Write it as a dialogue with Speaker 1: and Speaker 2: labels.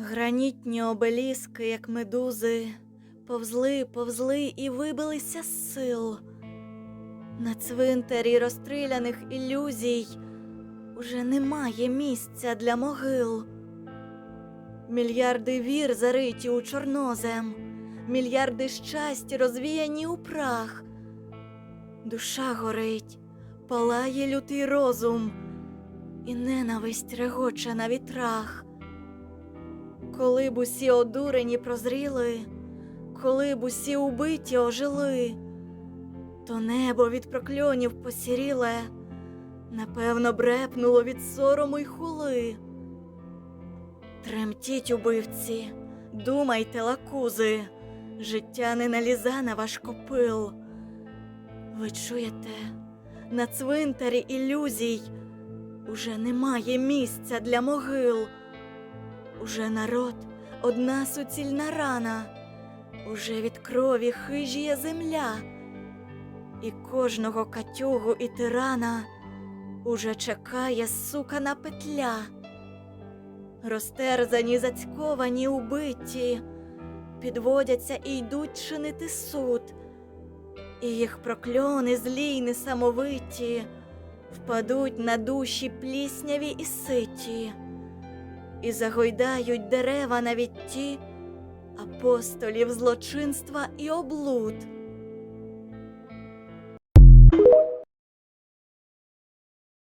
Speaker 1: Гранітні обеліски, як медузи, повзли, повзли і вибилися з сил. На цвинтарі розстріляних ілюзій уже немає місця для могил. Мільярди вір зариті у чорнозем, мільярди щастя розвіяні у прах. Душа горить, палає лютий розум, і ненависть регоче на вітрах. Коли б усі одурені прозріли, коли б усі убиті ожили, то небо від прокльонів посіріле, напевно, брепнуло від сорому й хули. Тремтіть, убивці, думайте, лакузи, життя не наліза на ваш копил. Ви чуєте, на цвинтарі ілюзій уже немає місця для могил. Уже народ одна суцільна рана, уже від крові хижіє земля, і кожного катюгу і тирана уже чекає сукана петля. Розтерзані, зацьковані, убиті, підводяться і йдуть чинити суд, і їх прокльони злі й несамовиті впадуть на душі плісняві і ситі, і загойдають дерева навіть ті апостолів злочинства і облуд.